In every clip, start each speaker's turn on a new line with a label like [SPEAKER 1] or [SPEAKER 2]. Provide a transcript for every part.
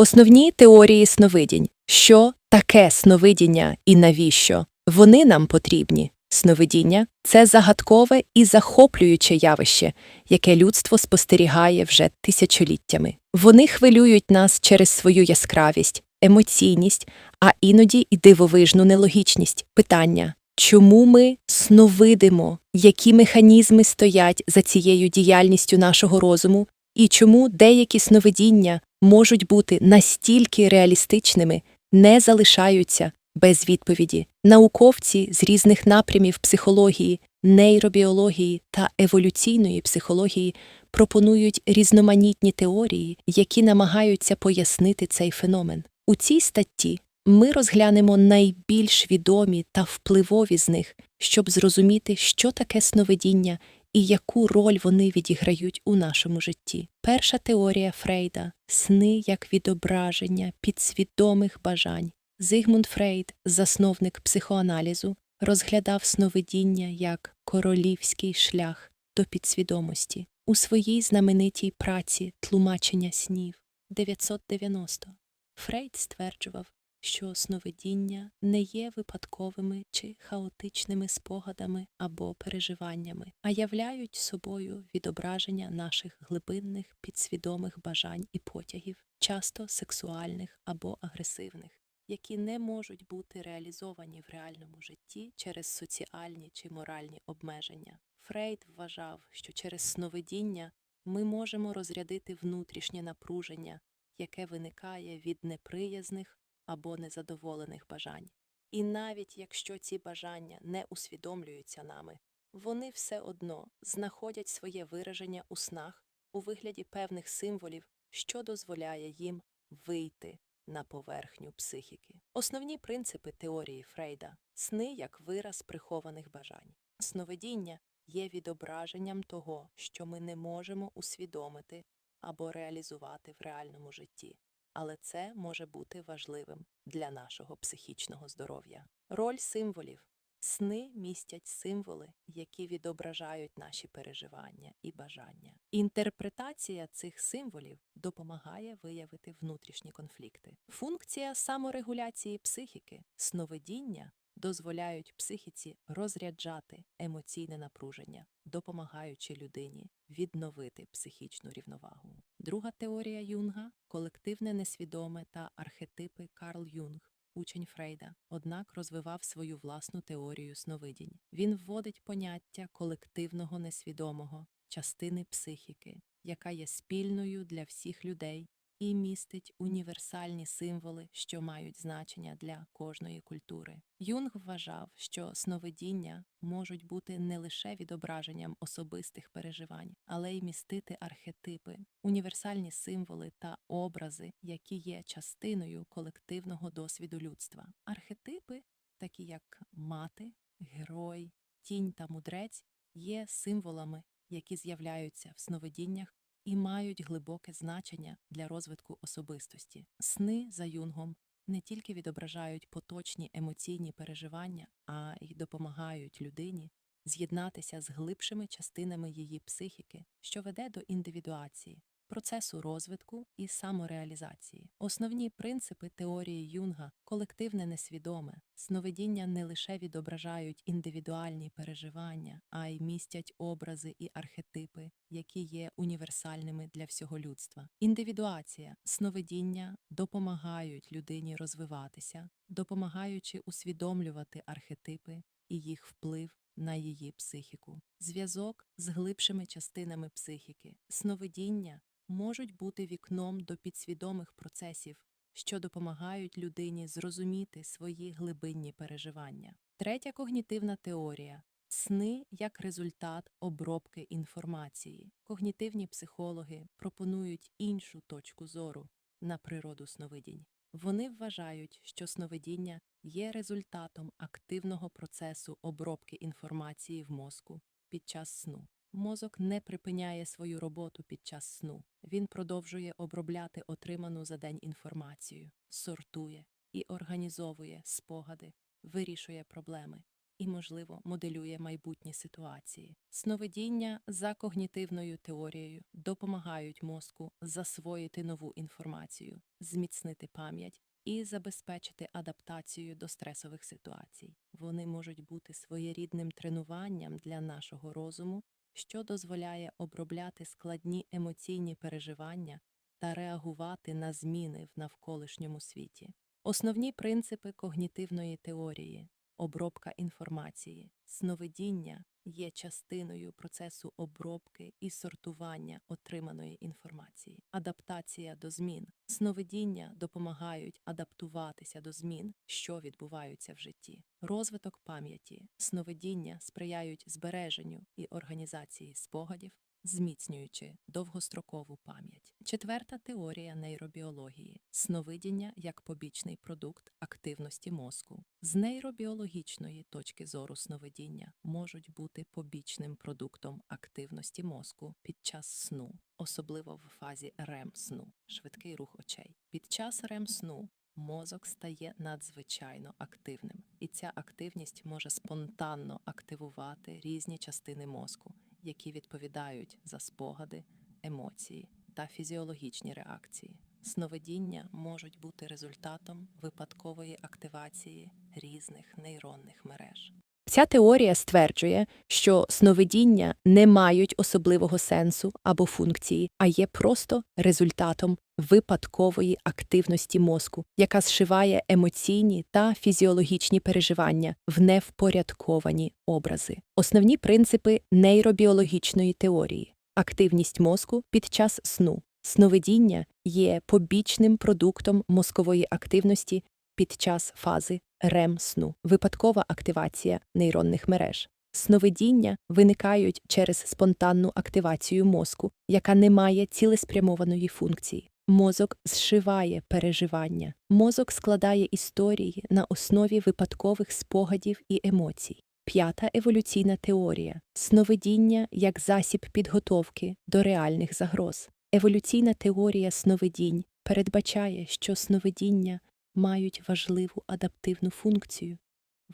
[SPEAKER 1] Основні теорії сновидінь. Що таке сновидіння і навіщо? Вони нам потрібні. Сновидіння це загадкове і захоплююче явище, яке людство спостерігає вже тисячоліттями. Вони хвилюють нас через свою яскравість, емоційність, а іноді і дивовижну нелогічність. Питання чому ми сновидимо, які механізми стоять за цією діяльністю нашого розуму, і чому деякі сновидіння можуть бути настільки реалістичними, не залишаються без відповіді. Науковці з різних напрямів психології, нейробіології та еволюційної психології пропонують різноманітні теорії, які намагаються пояснити цей феномен. У цій статті ми розглянемо найбільш відомі та впливові з них, щоб зрозуміти, що таке сновидіння і яку роль вони відіграють у нашому житті. Перша теорія Фрейда сни як відображення підсвідомих бажань. Зигмунд Фрейд, засновник психоаналізу, розглядав сновидіння як королівський шлях до підсвідомості у своїй знаменитій праці Тлумачення снів 990. Фрейд стверджував, що сновидіння не є випадковими чи хаотичними спогадами або переживаннями, а являють собою відображення наших глибинних підсвідомих бажань і потягів, часто сексуальних або агресивних, які не можуть бути реалізовані в реальному житті через соціальні чи моральні обмеження. Фрейд вважав, що через сновидіння ми можемо розрядити внутрішнє напруження, яке виникає від неприязних або незадоволених бажань. І навіть якщо ці бажання не усвідомлюються нами, вони все одно знаходять своє вираження у снах у вигляді певних символів, що дозволяє їм вийти на поверхню психіки. Основні принципи теорії Фрейда сни як вираз прихованих бажань. Сновидіння є відображенням того, що ми не можемо усвідомити або реалізувати в реальному житті але це може бути важливим для нашого психічного здоров'я. Роль символів. Сни містять символи, які відображають наші переживання і бажання. Інтерпретація цих символів допомагає виявити внутрішні конфлікти. Функція саморегуляції психіки, сновидіння дозволяють психіці розряджати емоційне напруження, допомагаючи людині відновити психічну рівновагу. Друга теорія Юнга колективне несвідоме та архетипи Карл Юнг. Учень Фрейда, однак розвивав свою власну теорію сновидінь. Він вводить поняття колективного несвідомого, частини психіки, яка є спільною для всіх людей і містить універсальні символи, що мають значення для кожної культури. Юнг вважав, що сновидіння можуть бути не лише відображенням особистих переживань, але й містити архетипи, універсальні символи та образи, які є частиною колективного досвіду людства. Архетипи, такі як мати, герой, тінь та мудрець, є символами, які з'являються в сновидіннях і мають глибоке значення для розвитку особистості. Сни за юнгом не тільки відображають поточні емоційні переживання, а й допомагають людині з'єднатися з глибшими частинами її психіки, що веде до індивідуації, процесу розвитку і самореалізації. Основні принципи теорії Юнга колективне несвідоме, сновидіння не лише відображають індивідуальні переживання, а й містять образи і архетипи, які є універсальними для всього людства. Індивідуація, сновидіння допомагають людині розвиватися, допомагаючи усвідомлювати архетипи і їх вплив на її психіку. Зв'язок з глибшими частинами психіки, сновидіння можуть бути вікном до підсвідомих процесів, що допомагають людині зрозуміти свої глибинні переживання. Третя когнітивна теорія сни як результат обробки інформації. Когнітивні психологи пропонують іншу точку зору на природу сновидінь. Вони вважають, що сновидіння є результатом активного процесу обробки інформації в мозку під час сну. Мозок не припиняє свою роботу під час сну. Він продовжує обробляти отриману за день інформацію, сортує і організовує спогади, вирішує проблеми і, можливо, моделює майбутні ситуації. Сновидіння за когнітивною теорією допомагають мозку засвоїти нову інформацію, зміцнити пам'ять і забезпечити адаптацію до стресових ситуацій. Вони можуть бути своєрідним тренуванням для нашого розуму, що дозволяє обробляти складні емоційні переживання та реагувати на зміни в навколишньому світі. Основні принципи когнітивної теорії обробка інформації, сновидіння є частиною процесу обробки і сортування отриманої інформації, адаптація до змін. Сновидіння допомагають адаптуватися до змін, що відбуваються в житті. Розвиток пам'яті, сновидіння сприяють збереженню і організації спогадів, зміцнюючи довгострокову пам'ять. Четверта теорія нейробіології сновидіння як побічний продукт активності мозку. З нейробіологічної точки зору сновидіння можуть бути побічним продуктом активності мозку під час сну, особливо в фазі REM сну, швидкий рух очей. Під час REM сну мозок стає надзвичайно активним, і ця активність може спонтанно активувати різні частини мозку, які відповідають за спогади, емоції та фізіологічні реакції. Сновидіння можуть бути результатом випадкової активації різних нейронних мереж. Ця теорія стверджує, що сновидіння не мають особливого сенсу або функції, а є просто результатом випадкової активності мозку, яка зшиває емоційні та фізіологічні переживання в невпорядковані образи. Основні принципи нейробіологічної теорії активність мозку під час сну. Сновидіння є побічним продуктом мозкової активності під час фази REM сну, випадкова активація нейронних мереж. Сновидіння виникають через спонтанну активацію мозку, яка не має цілеспрямованої функції. Мозок зшиває переживання. Мозок складає історії на основі випадкових спогадів і емоцій. П'ята еволюційна теорія сновидіння як засіб підготовки до реальних загроз. Еволюційна теорія сновидінь передбачає, що сновидіння мають важливу адаптивну функцію.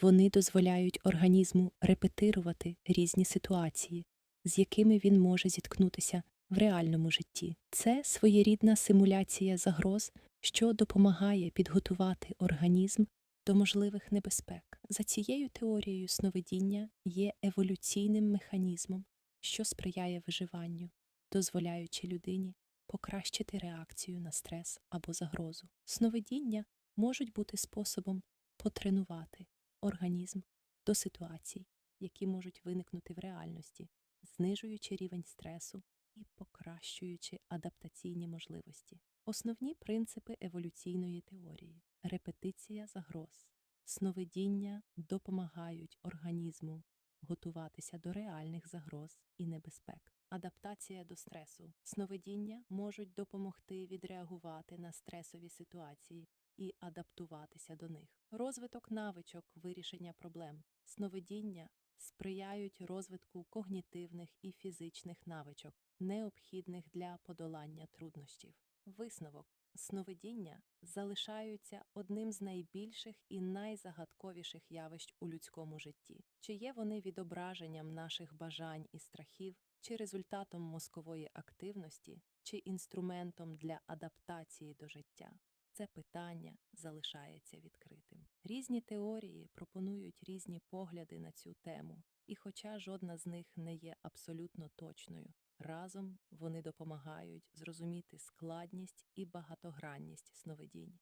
[SPEAKER 1] Вони дозволяють організму репетирувати різні ситуації, з якими він може зіткнутися в реальному житті. Це своєрідна симуляція загроз, що допомагає підготувати організм до можливих небезпек. За цією теорією сновидіння є еволюційним механізмом, що сприяє виживанню, дозволяючи людині покращити реакцію на стрес або загрозу. Сновидіння можуть бути способом потренувати організм до ситуацій, які можуть виникнути в реальності, знижуючи рівень стресу і покращуючи адаптаційні можливості. Основні принципи еволюційної теорії репетиція загроз, сновидіння допомагають організму готуватися до реальних загроз і небезпек. Адаптація до стресу. Сновидіння можуть допомогти відреагувати на стресові ситуації і адаптуватися до них. Розвиток навичок вирішення проблем. Сновидіння сприяють розвитку когнітивних і фізичних навичок, необхідних для подолання труднощів. Висновок сновидіння залишаються одним з найбільших і найзагадковіших явищ у людському житті. Чи є вони відображенням наших бажань і страхів, чи результатом мозкової активності, чи інструментом для адаптації до життя? Це питання залишається відкритим. Різні теорії пропонують різні погляди на цю тему, і хоча жодна з них не є абсолютно точною, разом вони допомагають зрозуміти складність і багатогранність сновидінь.